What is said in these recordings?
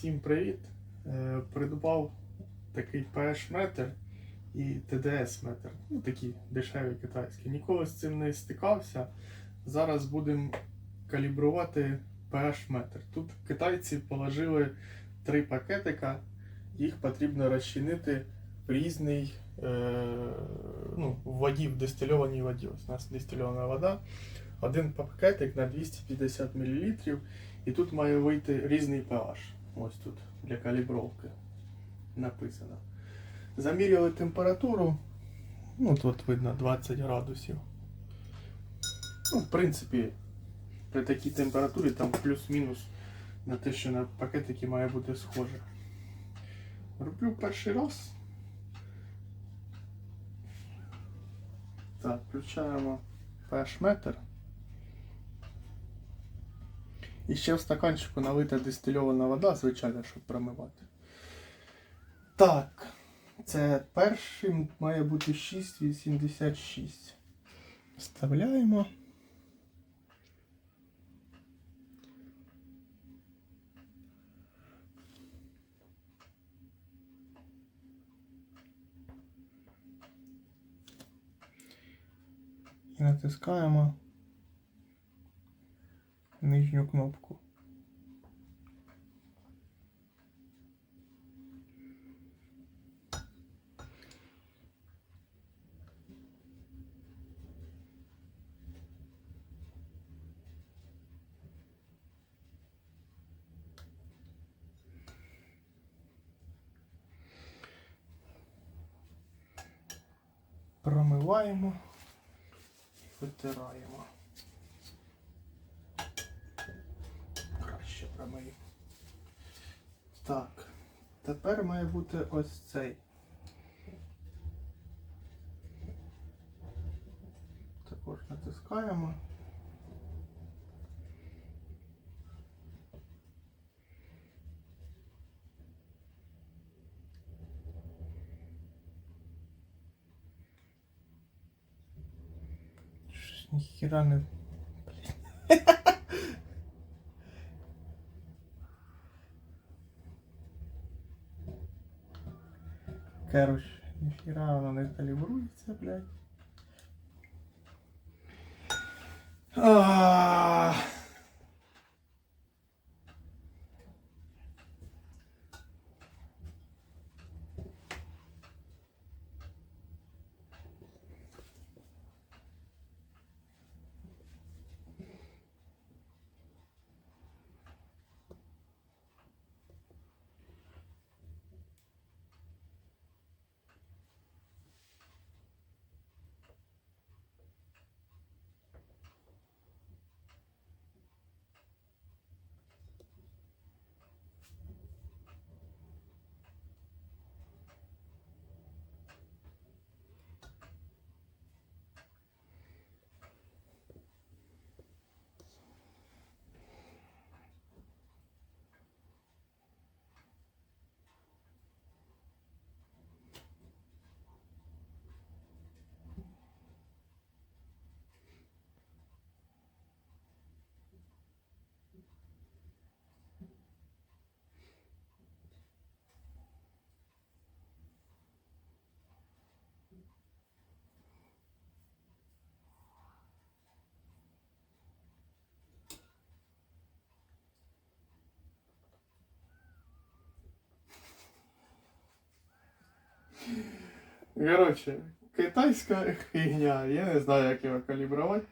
Всім привіт! Е, Придбав такий PH метр і TDS метр. Ну такі дешеві китайські. Ніколи з цим не стикався. Зараз будемо калібрувати PH метр. Тут китайці положили три пакетика, їх потрібно розчинити в різний е, ну, воді, в дистильованій воді. Ось у нас дистильована вода. Один пакетик на 250 мл. І тут має вийти різний pH. Ось тут для калібровки написано. Заміряли температуру. Ну, тут видно 20 градусів. Ну, в принципі, при такій температурі там плюс-мінус на те, що на пакетики має бути схоже. Роблю перший раз. Так, включаємо pH метр. І ще в стаканчику налита дистильована вода, звичайно, щоб промивати. Так, це перший має бути 6,86. Вставляємо. І натискаємо нижню кнопку. Промиваємо і витираємо. Краще. Так, тепер має бути ось цей. Також натискаємо. Ніхіра не. Короче, ніхіра воно не калібрується, блядь. Короче, китайська фігня. Я не знаю, як його калібрувати.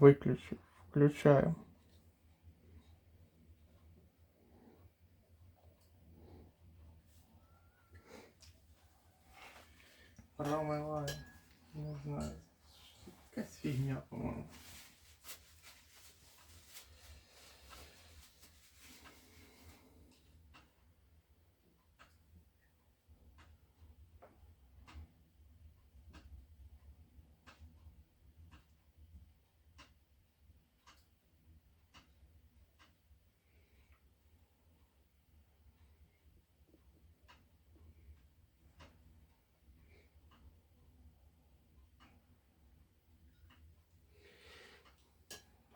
Виключу. Включаю. Промиваю. Не знаю. Фігня, по-моєму.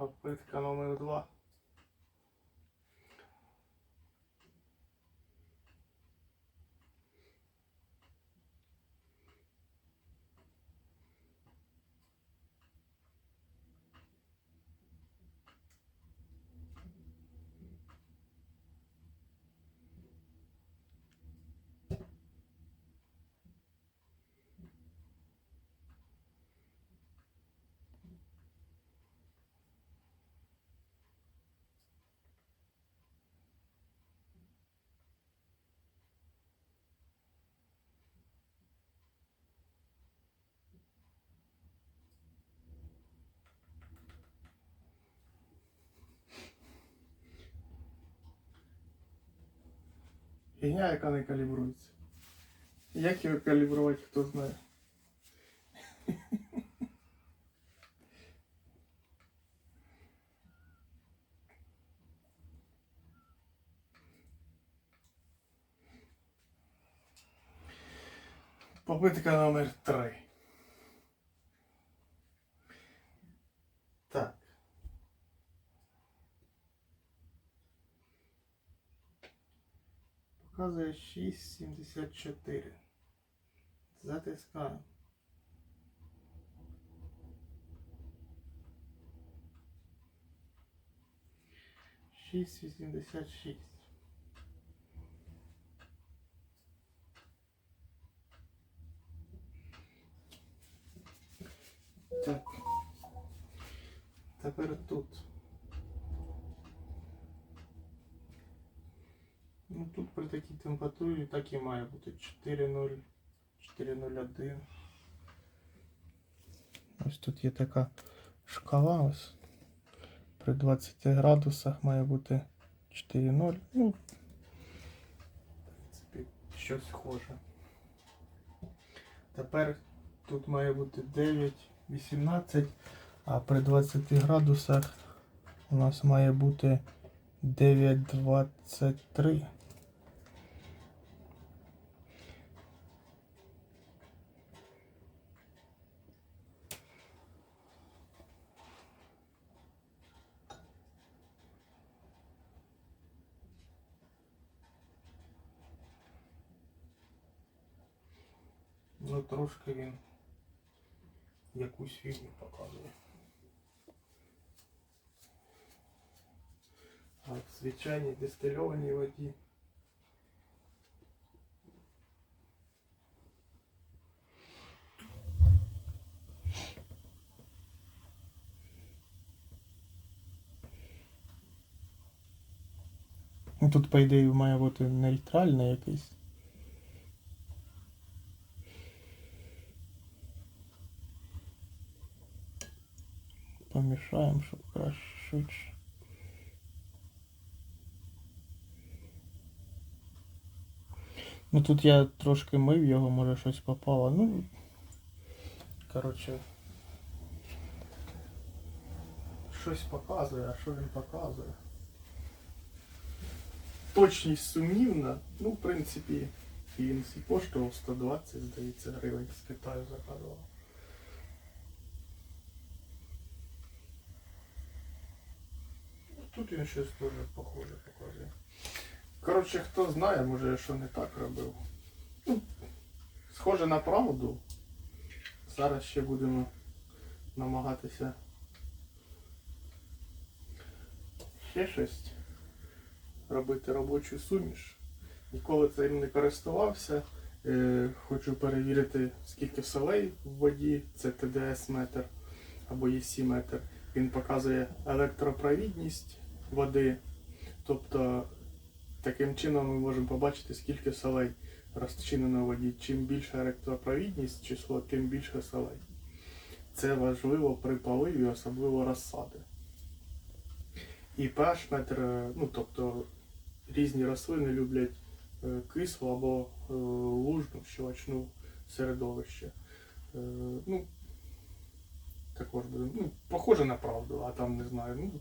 Попитка номер два. Фігня, яка не калібрується. Як його калібрувати, хто знає. Попитка номер три. Так. Показує 6,74. Затискаємо. Шість вісімдесят шість. Так. Тепер тут. Ну тут при такій температурі так і має бути 4,0, 4,01. Ось тут є така шкала. Ось. При 20 градусах має бути 4,0. Ну, в принципі, щось схоже. Тепер тут має бути 9,18, а при 20 градусах у нас має бути 9,23. Трошки він якусь фігню показує. А в звичайній дистильованій воді. Ну, Тут, по ідеї, має бути нейтральний якийсь. Помішаємо, щоб краще. Ну тут я трошки мив його, може щось попало. Ну. Коротше. Щось показує, а що він показує? Точність сумнівна. Ну, в принципі, і коштував 120, здається, гривень з Китаю заказував. Тут він щось дуже похоже показує. Коротше, хто знає, може я що не так робив. Ну, схоже на правду. Зараз ще будемо намагатися ще щось робити робочу суміш. Ніколи цим не користувався. Е, хочу перевірити, скільки солей в воді, це ТДС метр або ЄСі метр. Він показує електропровідність води. Тобто таким чином ми можемо побачити, скільки солей розчинено в воді. Чим більша електропровідність число, тим більше солей. Це важливо при поливі, особливо розсади. І pH метр, е, ну тобто різні рослини люблять е, кислу або е, лужну щелочну середовище. Ну, також буде. Ну, похоже на правду, а там не знаю. Ну,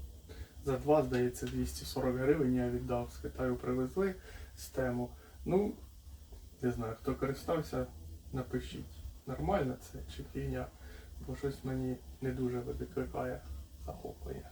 за два, здається, 240 гривень я віддав з Китаю привезли систему. тему. Ну, не знаю, хто користався, напишіть. Нормально це чи фігня, бо щось мені не дуже викликає захоплення.